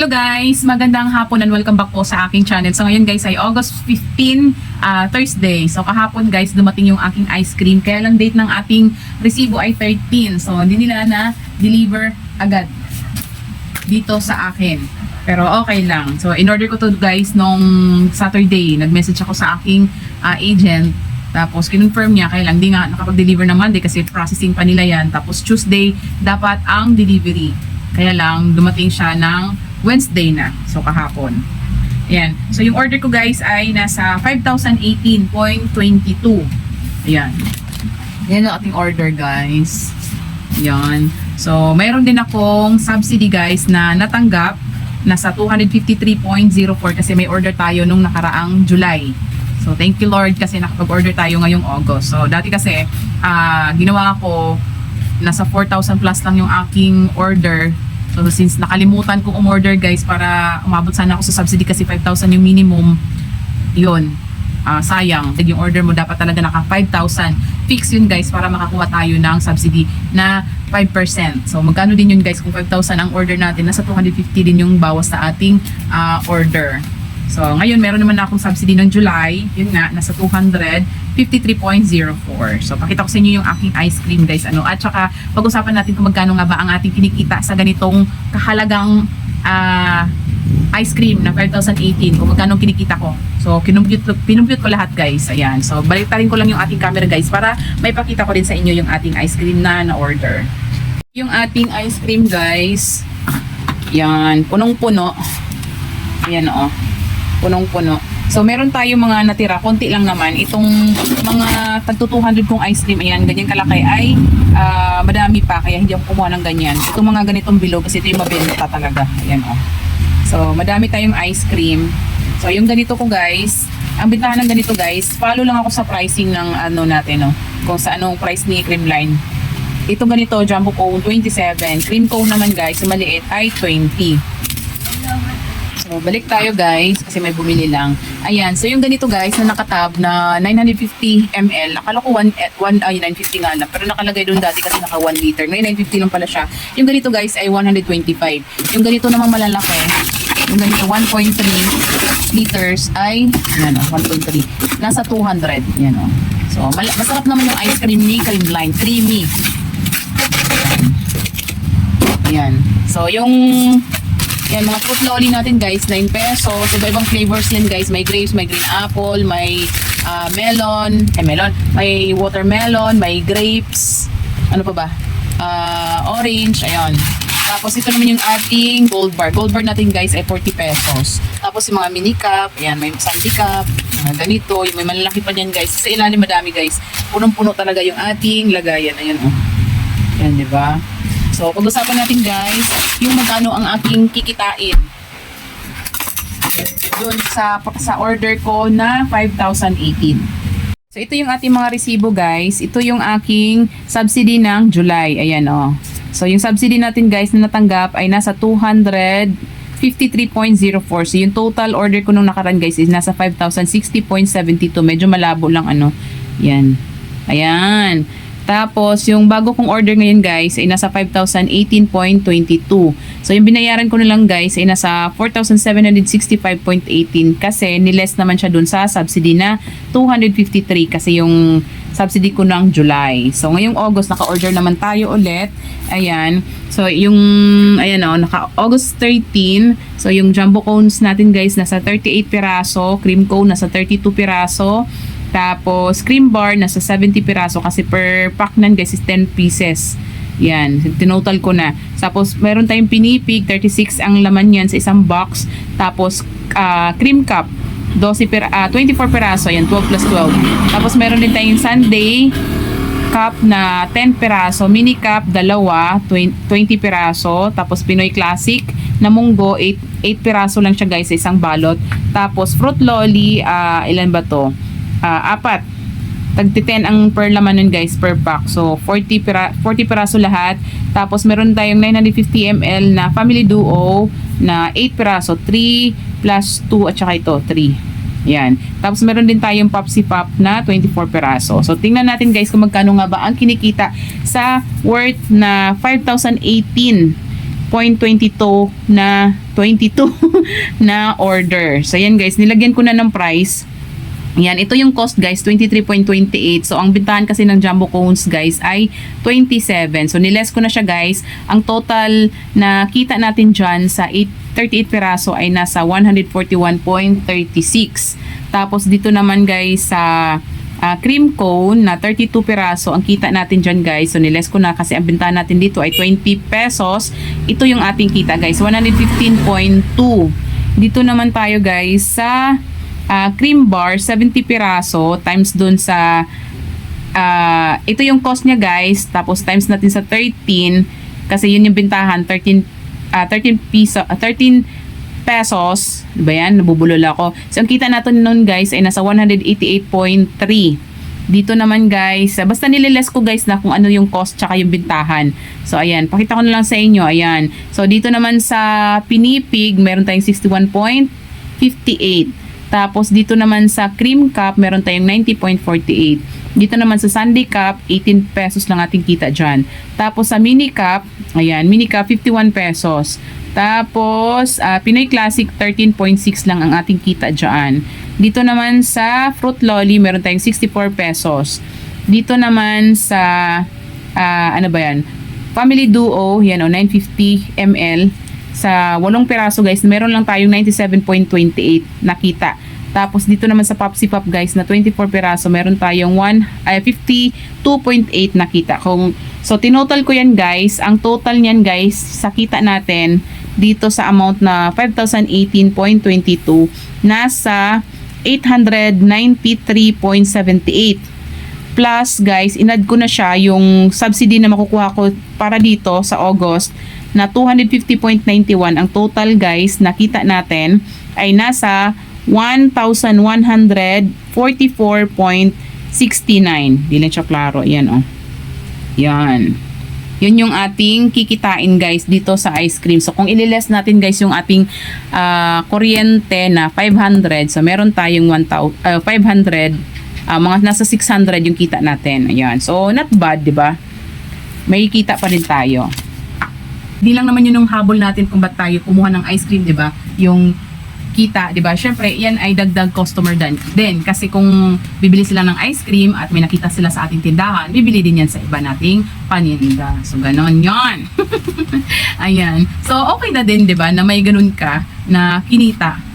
Hello guys! Magandang hapon and welcome back po sa aking channel. So ngayon guys ay August 15, ah, Thursday. So kahapon guys dumating yung aking ice cream. Kaya lang date ng ating resibo ay 13. So hindi nila na deliver agad dito sa akin. Pero okay lang. So in order ko to guys nung Saturday, nag-message ako sa aking ah, agent. Tapos kinonfirm niya, kaya lang di nga nakapag-deliver na Monday kasi processing pa nila yan. Tapos Tuesday, dapat ang delivery. Kaya lang dumating siya ng Wednesday na. So kahapon. Ayan. So yung order ko guys ay nasa 5,018.22. Ayan. Yan ang ating order guys. Yan. So, mayroon din akong subsidy guys na natanggap nasa 253.04 kasi may order tayo nung nakaraang July. So, thank you Lord kasi nakapag-order tayo ngayong August. So, dati kasi ah, ginawa ko nasa 4,000 plus lang yung aking order. So, since nakalimutan kong umorder guys para umabot sana ako sa subsidy kasi 5,000 yung minimum, yun, ah, sayang. Yung order mo dapat talaga naka 5,000. Fix yun guys para makakuha tayo ng subsidy na 5%. So magkano din yun guys kung 5,000 ang order natin, nasa 250 din yung bawas sa ating ah, order. So ngayon meron naman na akong subsidy ng July, yun nga, nasa 253.04. So pakita ko sa inyo yung aking ice cream guys. Ano, at saka pag-usapan natin kung magkano nga ba ang ating kinikita sa ganitong kahalagang ah, ice cream na 5,018 kung magkano kinikita ko. So, kinumpute, pinumpute ko lahat guys. Ayan. So, baliktarin ko lang yung ating camera guys para may pakita ko din sa inyo yung ating ice cream na na-order. Yung ating ice cream guys, yan, punong-puno. Ayan o, punong-puno. So, meron tayo mga natira, konti lang naman. Itong mga tagto 200 kong ice cream, ayan, ganyan kalaki ay ah, madami pa, kaya hindi ako kumuha ng ganyan. Itong mga ganitong bilog, kasi ito yung mabenta talaga. Ayan o. So, madami tayong ice cream. So, yung ganito ko guys, ang bintahan ng ganito guys, follow lang ako sa pricing ng ano natin, no? Kung sa anong price ni Creamline. Ito ganito, jumbo cone, 27. Cream cone naman guys, maliit ay 20. So, balik tayo guys, kasi may bumili lang. Ayan, so yung ganito guys, na nakatab na 950 ml. Akala ko 1, 1 ay 950 nga lang. Pero nakalagay doon dati kasi naka 1 liter. Ngayon 950 lang pala siya. Yung ganito guys ay 125. Yung ganito namang malalaki, yung ganito 1.3 liters ay, yan o, 1.3. Nasa 200. Yan o. So, masarap naman yung ice cream ni Creamline. Creamy. Ayan. So, yung yan, mga fruit lolly natin guys, 9 pesos. Iba-ibang flavors yan guys. May grapes, may green apple, may ah, melon, eh melon, may watermelon, may grapes. Ano pa ba? Ah, orange, ayun. Tapos ito naman yung ating gold bar. Gold bar natin guys ay 40 pesos. Tapos yung mga mini cup, ayan, may sandy cup, mga ganito. Yung may malalaki pa dyan guys. Sa ilalim madami guys. Punong-puno talaga yung ating lagayan. Ayan oh. Ayan, di ba? So, pag-usapan natin guys, yung magkano ang aking kikitain. Doon sa, sa order ko na 5,018. So, ito yung ating mga resibo guys. Ito yung aking subsidy ng July. Ayan o. Oh. So, yung subsidy natin guys na natanggap ay nasa 253.04. So, yung total order ko nung nakaraan guys is nasa 5,060.72. Medyo malabo lang ano. Yan. Ayan. Tapos, yung bago kong order ngayon guys ay nasa 5,018.22. So, yung binayaran ko na lang guys ay nasa 4,765.18 kasi niles naman siya dun sa subsidy na 253 kasi yung subsidy ko ng July. So, ngayong August, naka-order naman tayo ulit. Ayan. So, yung, ayan o, naka August 13. So, yung jumbo cones natin guys, nasa 38 piraso. Cream cone, nasa 32 piraso. Tapos, cream bar, nasa 70 piraso kasi per pack nan guys is 10 pieces. Yan, tinotal ko na. Tapos, meron tayong pinipig, 36 ang laman yan sa isang box. Tapos, ah, cream cup, 12 pira, ah, 24 piraso, yan, 12 plus 12. Tapos, meron din tayong sundae cup na 10 piraso, mini cup, dalawa, 20, 20 piraso. Tapos, Pinoy Classic na munggo, 8, 8 piraso lang siya guys sa isang balot. Tapos, fruit lolly, ah, ilan ba to? Ah, apat. Tagti 10 ang per laman nun guys per pack. So 40 pira 40 piraso lahat. Tapos meron tayong 950 ml na family duo na 8 piraso, 3 plus 2 at saka ito 3. Yan. Tapos meron din tayong Popsi Pop na 24 piraso. So tingnan natin guys kung magkano nga ba ang kinikita sa worth na 5,018.22 na 22 na order. So yan guys, nilagyan ko na ng price. Yan, ito yung cost guys, 23.28. So, ang bintahan kasi ng jumbo cones guys ay 27. So, niles ko na siya guys. Ang total na kita natin dyan sa 8, 38 peraso ay nasa 141.36. Tapos, dito naman guys sa ah, cream cone na 32 peraso ang kita natin dyan guys. So, niles ko na kasi ang bintahan natin dito ay 20 pesos. Ito yung ating kita guys, 115.2. Dito naman tayo guys sa ah, cream bar, 70 piraso times dun sa ah, ito yung cost niya guys, tapos times natin sa 13 kasi yun yung bintahan 13 ah, 13 piso ah, 13 pesos, di ba yan? Nabubulol ako. So, ang kita natin nun guys ay nasa 188.3. Dito naman guys, basta nililes ko guys na kung ano yung cost tsaka yung bintahan. So ayan, pakita ko na lang sa inyo, ayan. So dito naman sa Pinipig, meron tayong 61.58. Tapos dito naman sa cream cup, meron tayong 90.48. Dito naman sa Sunday cup, 18 pesos lang ating kita dyan. Tapos sa mini cup, ayan, mini cup 51 pesos. Tapos ah, Pinoy Classic 13.6 lang ang ating kita dyan. Dito naman sa Fruit Lolly, meron tayong 64 pesos. Dito naman sa ah, ano ba yan? Family Duo, yan o, 950 ml. Sa walong peraso guys, meron lang tayong 97.28 nakita. Tapos dito naman sa Popsi Pop guys na 24 peraso, meron tayong 1 ay 52.8 nakita. Kung so tinotal ko yan guys, ang total niyan guys sa kita natin dito sa amount na 5,018.22 nasa 893.78 plus guys, inad ko na siya yung subsidy na makukuha ko para dito sa August na 250.91 ang total guys nakita natin ay nasa 1,144.69 di lang siya klaro, yan oh yan yun yung ating kikitain guys dito sa ice cream. So kung ililes natin guys yung ating ah, kuryente na 500, so meron tayong 1,000 ah, 500 ah, mga nasa 600 yung kita natin. Ayan. So not bad, 'di ba? May kita pa rin tayo. Di lang naman yun yung habol natin kung ba't tayo kumuha ng ice cream, 'di ba? Yung kita, 'di ba? Syempre, yan ay dagdag customer din. Then kasi kung bibili sila ng ice cream at may nakita sila sa ating tindahan, bibili din yan sa iba nating paninda. So ganon 'yon. Ayan. So okay na din, 'di ba, na may ganun ka na kinita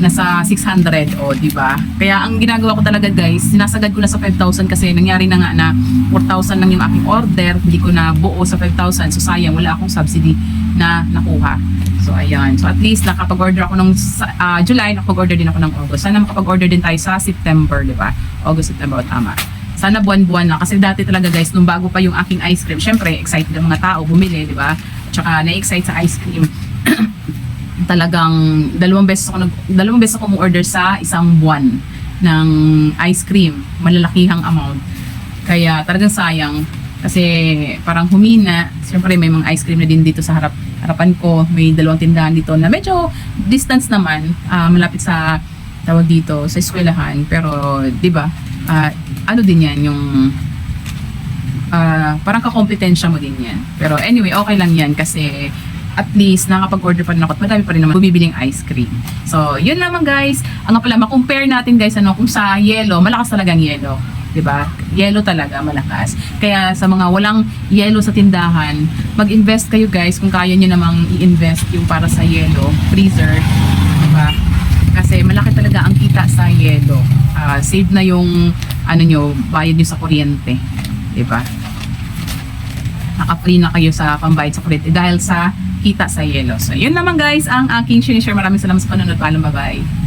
nasa 600 o di ba? Kaya ang ginagawa ko talaga guys, sinasagad ko na sa 5,000 kasi nangyari na nga na 4,000 lang yung aking order, hindi ko na buo sa 5,000. So sayang wala akong subsidy na nakuha. So ayan. So at least nakapag-order ako sa- ah, July, nakapag-order din ako ng August. Sana makapag-order din tayo sa September, di ba? August, September, o tama. Sana buwan-buwan na. Kasi dati talaga guys, nung bago pa yung aking ice cream, syempre excited ang mga tao bumili, di ba? Tsaka na-excite sa ice cream. talagang dalawang beses ako nag, dalawang beses ako order sa isang buwan ng ice cream, malalakihang amount. Kaya talagang sayang kasi parang humina. Siyempre may mga ice cream na din dito sa harap harapan ko. May dalawang tindahan dito na medyo distance naman, ah, malapit sa tawag dito sa eskwelahan. Pero 'di ba? ah, ano din 'yan yung ah, parang kakompetensya mo din yan. Pero anyway, okay lang yan kasi at least nakapag-order pa rin ako at madami pa rin naman bumibiling ice cream. So, yun lamang guys. Ang nga pala, makompare natin guys, ano, kung sa yellow, malakas talaga ang yellow. 'di ba? Yellow talaga malakas. Kaya sa mga walang yellow sa tindahan, mag-invest kayo guys kung kaya niyo namang i-invest yung para sa yellow freezer, 'di ba? Kasi malaki talaga ang kita sa yellow. Ah, save na yung ano nyo, bayad nyo sa kuryente, 'di ba? naka-free na kayo sa pambayad sa kuryente dahil sa kita sa yellow. So, yun naman guys ang aking sinishare. Maraming salamat sa panonood. Paalam, bye-bye.